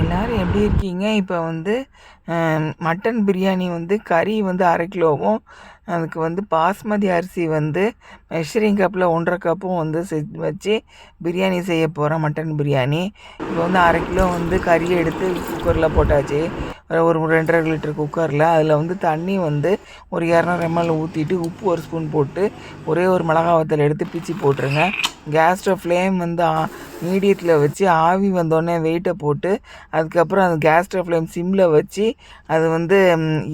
எல்லோரும் எப்படி இருக்கீங்க? இப்போ வந்து மட்டன் பிரியாணி வந்து கறி வந்து அரை கிலோவும் அதுக்கு வந்து பாஸ்மதி அரிசி வந்து மெஷரிங் கப்பில் ஒன்றரை கப்பும் வந்து செஞ்சு வச்சு பிரியாணி செய்ய போகிறோம் மட்டன் பிரியாணி. இப்போ வந்து அரை கிலோ வந்து கறியை எடுத்து குக்கரில் போட்டாச்சு. ஒரு ரெண்டரை லிட்டர் குக்கரில். அதில் வந்து தண்ணி வந்து ஒரு இரநூறு எம்எல் ஊற்றிட்டு உப்பு ஒரு ஸ்பூன் போட்டு ஒரே ஒரு மிளகா வத்தல் எடுத்து பிச்சு போட்டுருங்க. கேஸ் ஸ்டவ் ஃப்ளேம் வந்து மீடியத்தில் வச்சு ஆவி வந்தோடனே வெயிட்டை போட்டு அதுக்கப்புறம் அந்த கேஸ் ஸ்டவ் ஃப்ளேம் சிம்மில் வச்சு அது வந்து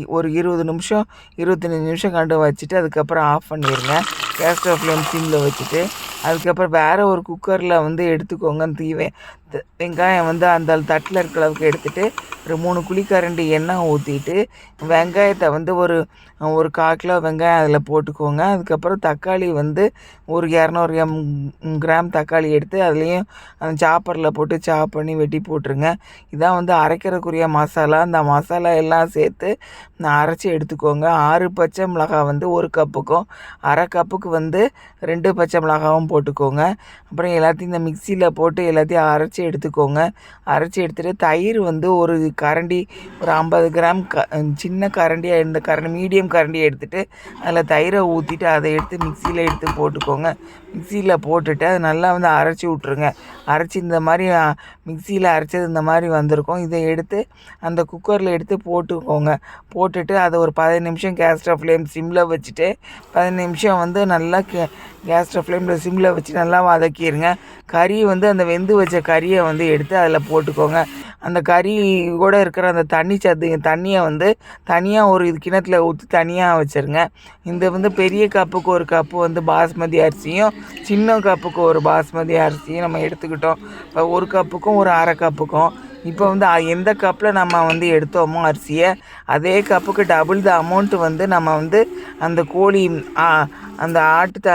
ஒரு இருபது நிமிஷம் இருபத்தஞ்சி நிமிஷம் கண்டு வச்சுட்டு அதுக்கப்புறம் ஆஃப் பண்ணிடுங்க கேஸ் ஸ்டவ் ஃப்ளேம் சிம்மில் வச்சுட்டு அதுக்கப்புறம் வேறு ஒரு குக்கரில் வந்து எடுத்துக்கோங்க தீவை வெங்காயம் வந்து அந்த தட்டில் இருக்கிற அளவுக்கு எடுத்துகிட்டு ஒரு மூணு குழிக்கரண்டி எண்ணெய் ஊற்றிட்டு வெங்காயத்தை வந்து ஒரு ஒரு கால் கிலோ வெங்காயம் அதில் போட்டுக்கோங்க. அதுக்கப்புறம் தக்காளி வந்து ஒரு இரநூறு எம் கிராம் தக்காளி எடுத்து அதுலேயும் அந்த சாப்பரில் போட்டு சாப் பண்ணி வெட்டி போட்டுருங்க. இதான் வந்து அரைக்கிறக்குரிய மசாலா. அந்த மசாலா எல்லாம் சேர்த்து நான் அரைச்சி எடுத்துக்கோங்க. ஆறு பச்சை மிளகாய் வந்து ஒரு கப்புக்கும் அரை கப்புக்கு வந்து ரெண்டு பச்சை மிளகாவும் போட்டுக்கோங்க. அப்புறம் எல்லாத்தையும் இந்த மிக்சியில் போட்டு எல்லாத்தையும் அரைச்சி அரைச்சி எடுத்துக்கோங்க. அரைச்சி எடுத்துகிட்டு தயிர் வந்து ஒரு கரண்டி ஒரு ஐம்பது கிராம் க சின்ன கரண்டியாக இந்த கரண்டி மீடியம் கரண்டியை எடுத்துகிட்டு அதில் தயிரை ஊற்றிட்டு அதை எடுத்து மிக்சியில் எடுத்து போட்டுக்கோங்க. மிக்சியில் போட்டுட்டு அதை நல்லா வந்து அரைச்சி விட்ருங்க அரைச்சி இந்த மாதிரி மிக்சியில் அரைச்சது இந்த மாதிரி வந்திருக்கும். இதை எடுத்து அந்த குக்கரில் எடுத்து போட்டுக்கோங்க. போட்டுட்டு அதை ஒரு பதினஞ்சு நிமிஷம் கேஸ் ஸ்டவ் ஃப்ளேம் சிம்மில் வச்சுட்டு பதினஞ்சு நிமிஷம் வந்து நல்லா கே கேஸ் ஃப்ளேமில் சிம்மில் வச்சு நல்லா வதக்கிடுங்க கறி வந்து அந்த வெந்து வச்ச கறியை வந்து எடுத்து அதில் போட்டுக்கோங்க. அந்த கறி கூட இருக்கிற அந்த தண்ணி சத்து தண்ணியை வந்து தனியாக ஒரு இது கிணத்துல ஊற்றி தனியாக வச்சுருங்க. இந்த வந்து பெரிய கப்புக்கு ஒரு கப்பு வந்து பாஸ்மதி அரிசியும் சின்ன கப்புக்கு ஒரு பாஸ்மதி அரிசியும் நம்ம எடுத்துக்கிட்டோம். இப்போ ஒரு கப்புக்கும் ஒரு அரை கப்புக்கும். இப்போ வந்து எந்த கப்பில் நம்ம வந்து எடுத்தோமோ அரிசியை அதே கப்புக்கு டபுள் த அமௌண்ட்டு வந்து நம்ம வந்து அந்த கோழி அந்த ஆட்டு த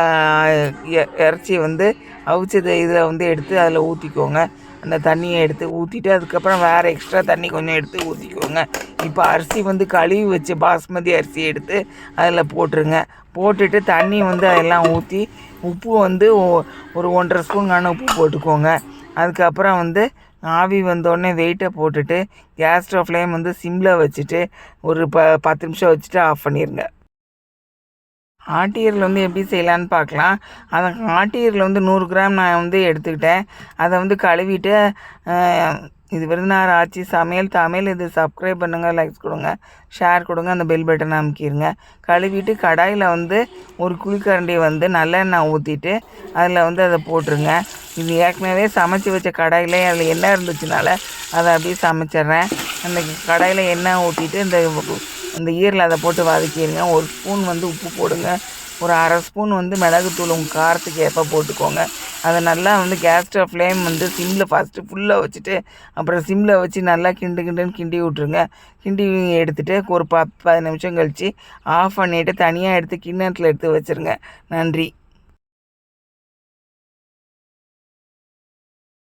இறைச்சி வந்து அவிச்சது இதில் வந்து எடுத்து அதில் ஊற்றிக்கோங்க அந்த தண்ணியை எடுத்து ஊற்றிட்டு அதுக்கப்புறம் வேறு எக்ஸ்ட்ரா தண்ணி கொஞ்சம் எடுத்து ஊற்றிக்கோங்க இப்போ அரிசி வந்து கழுவி வச்சு பாஸ்மதி அரிசி எடுத்து அதில் போட்டுருங்க. போட்டுட்டு தண்ணி வந்து அதெல்லாம் ஊற்றி உப்பு வந்து ஒரு ஒன்றரை ஸ்பூன் கான உப்பு போட்டுக்கோங்க. அதுக்கப்புறம் வந்து ஆவி வந்தோடனே வெயிட்டை போட்டுட்டு கேஸ் ஸ்டவ் ஃப்ளேம் வந்து சிம்மில் வச்சுட்டு ஒரு ப பத்து நிமிஷம் வச்சுட்டு ஆஃப் பண்ணிடுங்க ஆட்டியரில் வந்து எப்படி செய்யலான்னு பார்க்கலாம். அதை ஆட்டியரில் வந்து நூறு கிராம் நான் வந்து எடுத்துக்கிட்டேன். அதை வந்து கழுவிட்டு இது விருதுநகர் ஆட்சி சமையல் தமிழ் இது சப்ஸ்கிரைப் பண்ணுங்கள் லைக்ஸ் கொடுங்க ஷேர் கொடுங்க அந்த பெல் பட்டன் அமுக்கிடுங்க கழுவிட்டு கடாயில் வந்து ஒரு குழிக்கரண்டி வந்து நல்லெண்ணெய் ஊற்றிட்டு அதில் வந்து அதை போட்டுருங்க. இது ஏற்கனவே சமைச்சி வச்ச கடாயில் அதில் என்ன இருந்துச்சுனால அதை அப்படியே சமைச்சிட்றேன். அந்த கடாயில் எண்ணெய் ஊற்றிட்டு இந்த இந்த ஈரில் அதை போட்டு வதக்கிடுங்க. ஒரு ஸ்பூன் வந்து உப்பு போடுங்க. ஒரு அரை ஸ்பூன் வந்து மிளகுத்தூள் உங்கள் காரத்துக்கு ஏற்ப போட்டுக்கோங்க. அதை நல்லா வந்து கேஸ் ஸ்டவ் ஃப்ளேம் வந்து சிம்மில் ஃபஸ்ட்டு ஃபுல்லாக வச்சுட்டு அப்புறம் சிம்மில் வச்சு நல்லா கிண்டு கிண்டுன்னு கிண்டி விட்ருங்க கிண்டி எடுத்துகிட்டு ஒரு பத்து பதினஞ்சு நிமிஷம் கழித்து ஆஃப் பண்ணிவிட்டு தனியாக எடுத்து கிண்ணத்தில் எடுத்து வச்சுருங்க. நன்றி.